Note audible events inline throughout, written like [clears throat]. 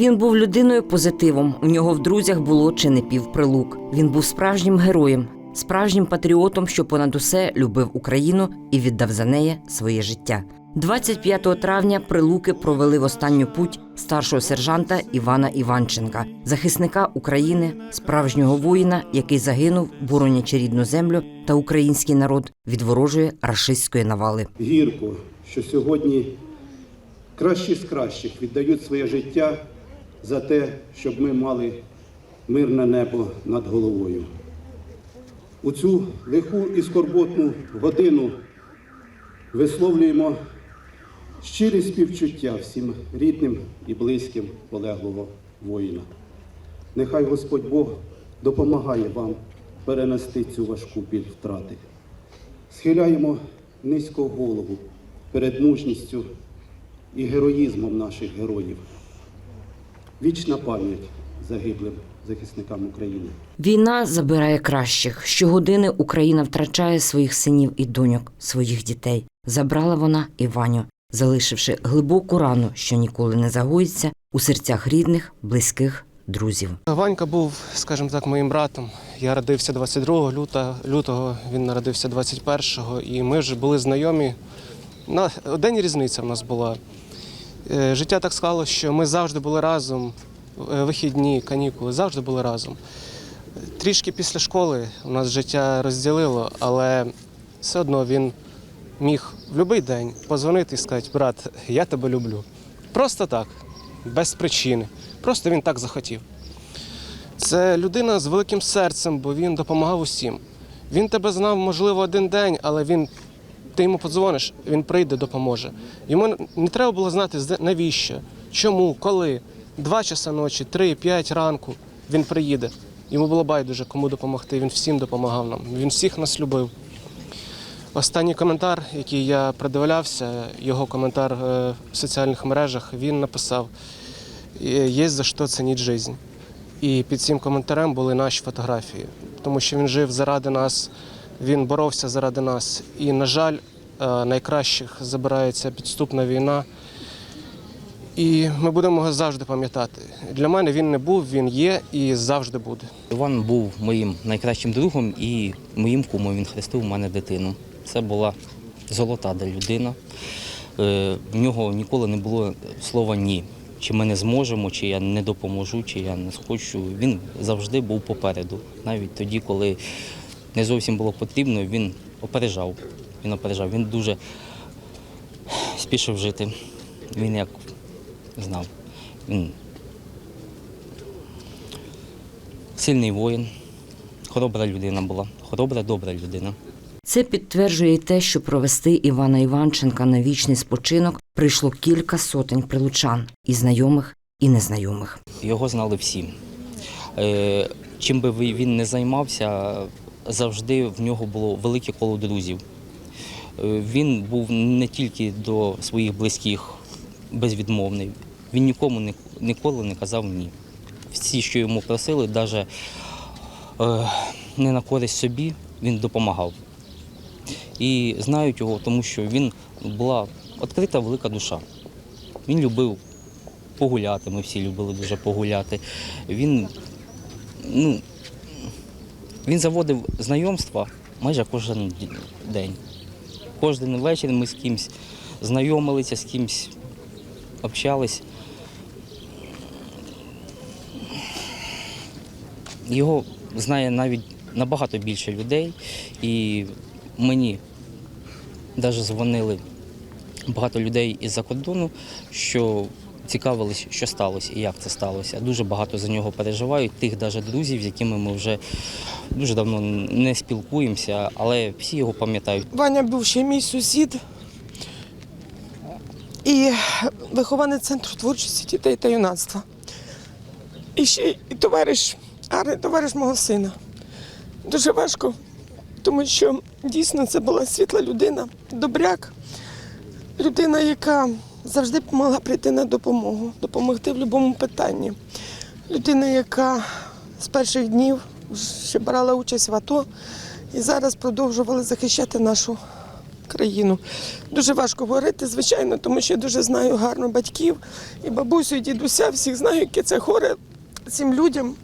Він був людиною позитивом. У нього в друзях було чи не півприлук. Він був справжнім героєм, справжнім патріотом, що понад усе любив Україну і віддав за неї своє життя. 25 травня прилуки провели в останню путь старшого сержанта Івана Іванченка, захисника України, справжнього воїна, який загинув, боронячи рідну землю та український народ від ворожої рашистської навали. гірко, що сьогодні кращі з кращих віддають своє життя за те, щоб ми мали мирне небо над головою. У цю лиху і скорботну годину висловлюємо щирі співчуття всім рідним і близьким полеглого воїна. Нехай Господь Бог допомагає вам перенести цю важку біль втрати. Схиляємо низько голову перед мужністю і героїзмом наших героїв. Вічна пам'ять загиблим захисникам України. Війна забирає кращих. Щогодини Україна втрачає своїх синів і доньок, своїх дітей. Забрала вона і Ваню, залишивши глибоку рану, що ніколи не загоїться у серцях рідних, близьких, друзів. Ванька був, скажімо так, моїм братом. Я родився 22 люта- лютого, він народився 21-го, і ми вже були знайомі. На день різниця в нас була. Е, Життя так склалося, що ми завжди були разом, е, вихідні, канікули, завжди були разом. Трішки після школи у нас життя розділило, але все одно він міг в будь-який день позвонити і сказати, брат, я тебе люблю. Просто так, без причини. Просто він так захотів. Це людина з великим серцем, бо він допомагав усім. Він тебе знав, можливо, один день, але він, ти йому подзвониш, він прийде, допоможе. Йому не треба було знати, навіщо, чому, коли. Два часа ночі, три, п'ять ранку він приїде. Йому було байдуже, кому допомогти. Він всім допомагав нам. Він всіх нас любив. Останній коментар, який я придивлявся, його коментар е, в соціальних мережах, він написав: «Е, є за що цінити життя. І під цим коментарем були наші фотографії, тому що він жив заради нас, він боровся заради нас. І, на жаль, е, найкращих забирається підступна війна. І ми будемо його завжди пам'ятати. Для мене він не був, він є і завжди буде. Іван був моїм найкращим другом і моїм кумом. Він хрестив у мене дитину. Це була золота людина. Е, В нього ніколи не було слова ні. Чи ми не зможемо, чи я не допоможу, чи я не схочу. Він завжди був попереду. Навіть тоді, коли не зовсім було потрібно, він опережав. Він опережав. Він дуже спішив жити. Він як знав. Він сильний воїн, хоробра людина була, хоробра, добра людина. Це підтверджує й те, що провести Івана Іванченка на вічний спочинок прийшло кілька сотень прилучан і знайомих, і незнайомих. Його знали всі. Е, Чим би він не займався, завжди в нього було велике коло друзів. Е, Він був не тільки до своїх близьких безвідмовний, він нікому ніколи не казав ні. Всі, що йому просили, навіть не на користь собі, він допомагав. І знають його, тому що він була відкрита велика душа. Він любив погуляти, ми всі любили дуже погуляти. Він, ну, він заводив знайомства майже кожен день. Кожен вечір ми з кимось знайомилися, з кимось общались. Його знає навіть набагато більше людей, і мені навіть дзвонили багато людей із-за кордону, що цікавились, що сталося і як це сталося. Дуже багато за нього переживають, тих навіть друзів, з якими ми вже дуже давно не спілкуємося, але всі його пам'ятають. Ваня був ще мій сусід і вихованець центру творчості дітей та юнацтва. І ще і товариш, гарний товариш мого сина. Дуже важко, тому що дійсно це була світла людина, добряк, людина, яка завжди могла прийти на допомогу, допомогти в будь-якому питанні. Людина, яка з перших днів ще брала участь в АТО і зараз продовжувала захищати нашу країну. Дуже важко говорити, звичайно, тому що я дуже знаю гарно батьків і бабусю, і дідуся, всіх знаю, яке це горе цим людям.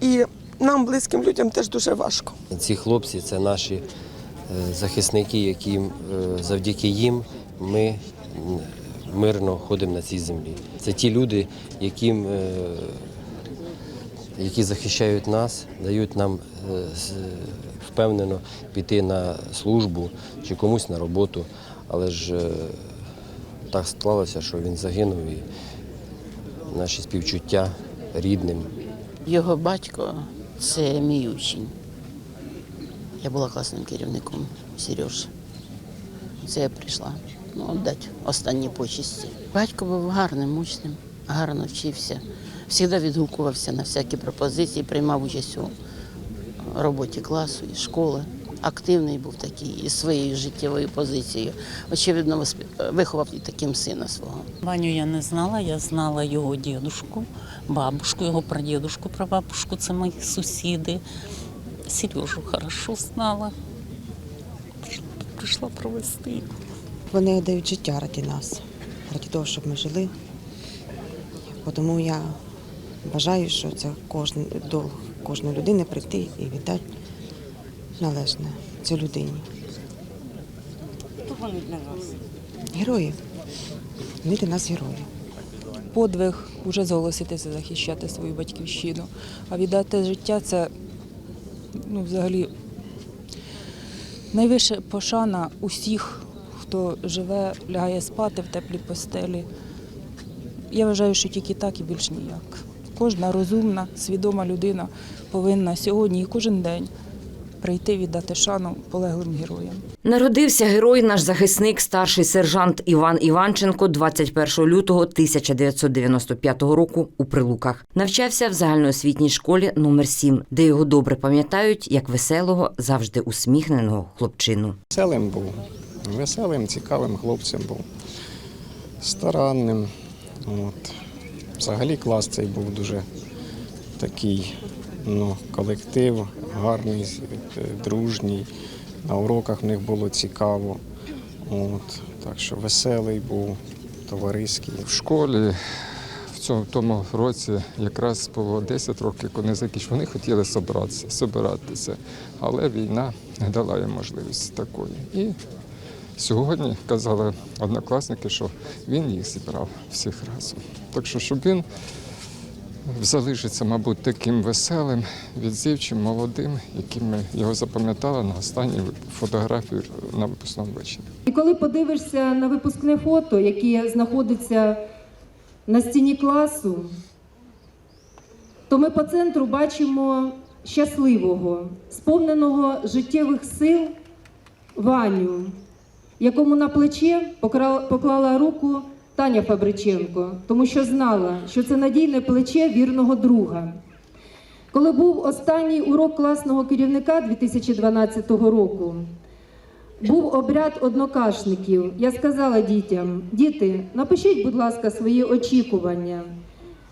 І нам, близьким людям, теж дуже важко. Ці хлопці це наші е, захисники, які е, завдяки їм ми мирно ходимо на цій землі. Це ті люди, яким, е, які захищають нас, дають нам е, впевнено піти на службу чи комусь на роботу. Але ж е, так склалося, що він загинув і наші співчуття рідним. Його батько це мій учень. Я була класним керівником Сережі. Це я прийшла ну, віддати останні почесті. Батько був гарним учнем, гарно вчився, завжди відгукувався на всякі пропозиції, приймав участь у роботі класу і школи. Активний був такий із своєю життєвою позицією. Очевидно, виховав і таким сина свого. Ваню я не знала, я знала його дідушку, бабушку, його прадідушку, прабабушку, це мої сусіди. Сережу хорошо знала. Прийшла провести. Вони дають життя раді нас, раді того, щоб ми жили. Тому я вважаю, що це кожен долг кожної людини прийти і віддати належне цій людині. Хто вони для вас? Герої. Вони для нас герої. подвиг уже зголоситися захищати свою батьківщину. А віддати життя це ну, взагалі найвища пошана усіх, хто живе, лягає спати в теплій постелі. Я вважаю, що тільки так і більш ніяк. Кожна розумна, свідома людина повинна сьогодні і кожен день прийти віддати шану полеглим героям. Народився герой, наш захисник, старший сержант Іван Іванченко 21 лютого 1995 року у Прилуках. Навчався в загальноосвітній школі номер 7 де його добре пам'ятають як веселого, завжди усміхненого хлопчину. Веселим був, веселим, цікавим хлопцем був, старанним. От. Взагалі клас цей був дуже такий ну, колектив, гарний, е, дружній. На уроках в них було цікаво. От. Так що веселий був, товариський. В школі в цьому тому році якраз було 10 років, коли закінчили. Вони хотіли собратися, собиратися, але війна не дала їм можливості такої. І сьогодні казали однокласники, що він їх зібрав всіх разом. Так що, щоб він залишиться, мабуть, таким веселим, відзивчим, молодим, яким ми його запам'ятали на останній фотографії на випускному вечорі. І коли подивишся на випускне фото, яке знаходиться на стіні класу, то ми по центру бачимо щасливого, сповненого життєвих сил Ваню, якому на плече поклала руку Таня Фабриченко, тому що знала, що це надійне плече вірного друга. Коли був останній урок класного керівника 2012 року, був обряд однокашників. Я сказала дітям: діти, напишіть, будь ласка, свої очікування.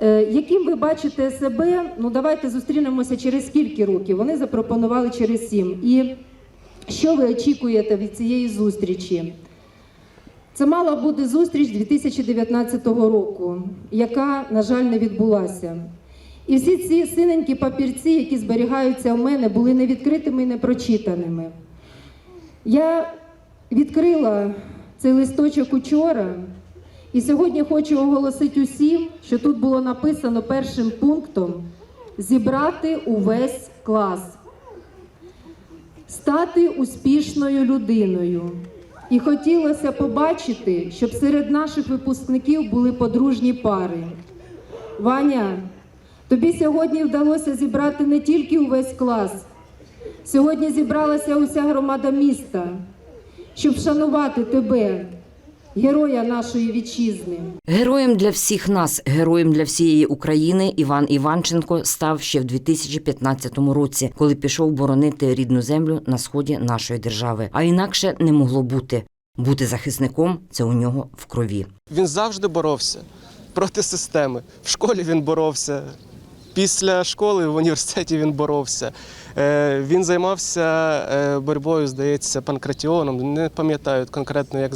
Е, Яким ви бачите себе? Ну давайте зустрінемося через скільки років. Вони запропонували через сім. І що ви очікуєте від цієї зустрічі? Це мала бути зустріч 2019 року, яка, на жаль, не відбулася. І всі ці синенькі папірці, які зберігаються в мене, були невідкритими і непрочитаними. Я відкрила цей листочок учора, і сьогодні хочу оголосити усім, що тут було написано першим пунктом зібрати увесь клас, стати успішною людиною. І хотілося побачити, щоб серед наших випускників були подружні пари. Ваня, тобі сьогодні вдалося зібрати не тільки увесь клас, Сьогодні зібралася уся громада міста, щоб вшанувати тебе, героя нашої вітчизни. Героєм для всіх нас, героєм для всієї України Іван Іванченко став ще в 2015 році, коли пішов боронити рідну землю на сході нашої держави. А інакше не могло бути. Бути захисником це у нього в крові. Він завжди боровся проти системи. В школі він боровся Після школи в університеті він боровся. Е, Він займався е, боротьбою, здається, панкратіоном. Не пам'ятаю конкретно, як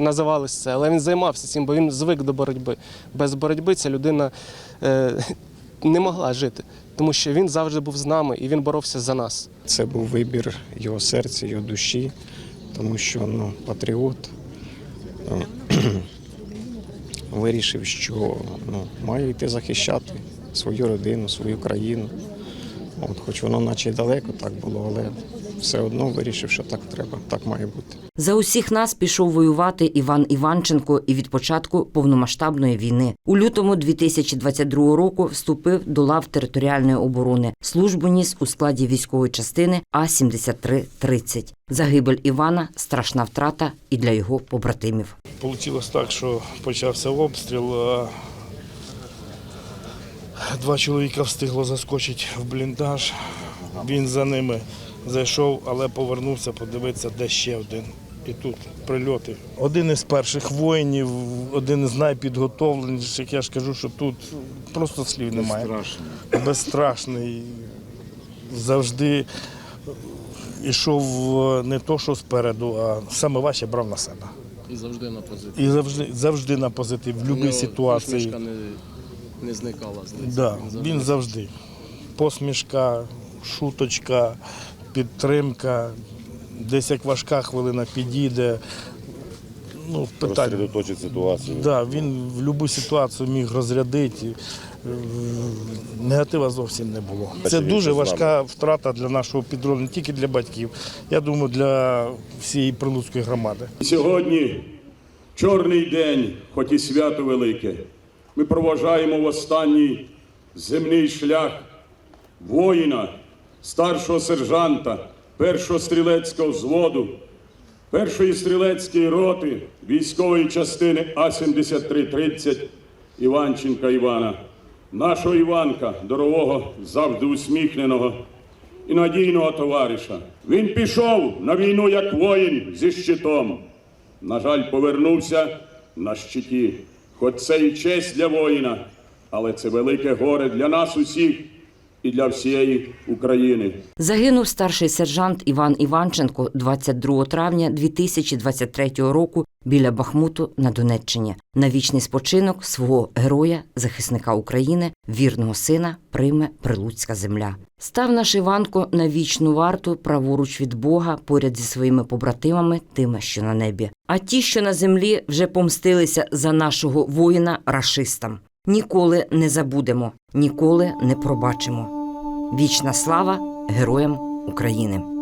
називалося це, але він займався цим, бо він звик до боротьби. Без боротьби ця людина е, не могла жити, тому що він завжди був з нами і він боровся за нас. Це був вибір його серця, його душі, тому що ну, патріот е, [clears throat] вирішив, що ну, має йти захищати свою родину, свою країну. От, хоч воно наче й далеко так було, але все одно вирішив, що так треба, так має бути. За усіх нас пішов воювати Іван Іванченко і від початку повномасштабної війни. У лютому 2022 року вступив до лав територіальної оборони. Службу ніс у складі військової частини А-7330. Загибель Івана страшна втрата і для його побратимів. Получилось так, що почався обстріл. Два чоловіка встигло заскочити в бліндаж. Він за ними зайшов, але повернувся подивитися, де ще один. І тут прильоти. Один із перших воїнів, один із найпідготовленіших. Я ж кажу, що тут просто слів немає. Безстрашний. Безстрашний. Завжди йшов не то, що спереду, а саме важче брав на себе. І завжди на позитив. І завжди, завжди на позитив, в будь-якій ситуації. Не зникала з лиця. Да, Він завжди він завжди. Посмішка, шуточка, підтримка. Десь як важка хвилина підійде. Ну, питання. Ситуацію. Да, він в будь-яку ситуацію міг розрядити. Е, Негатива зовсім не було. Це дуже важка втрата для нашого підрозділу, не тільки для батьків. Я думаю, для всієї прилуцької громади. Сьогодні чорний день, хоч і свято велике. Ми проважаємо в останній земний шлях воїна, старшого сержанта, першого стрілецького взводу, першої стрілецької роти військової частини А-7330 Іванченка Івана, нашого Іванка, дорогого, завжди усміхненого і надійного товариша. Він пішов на війну як воїн зі щитом. На жаль, повернувся на щиті. Хоч це і честь для воїна, але це велике горе для нас усіх і для всієї України. Загинув старший сержант Іван Іванченко 22 травня 2023 року біля Бахмуту на Донеччині. На вічний спочинок свого героя, захисника України, вірного сина прийме Прилуцька земля. Став наш Іванко на вічну варту праворуч від Бога поряд зі своїми побратимами, тими, що на небі. А ті, що на землі, вже помстилися за нашого воїна рашистам. Ніколи не забудемо, ніколи не пробачимо. Вічна слава героям України.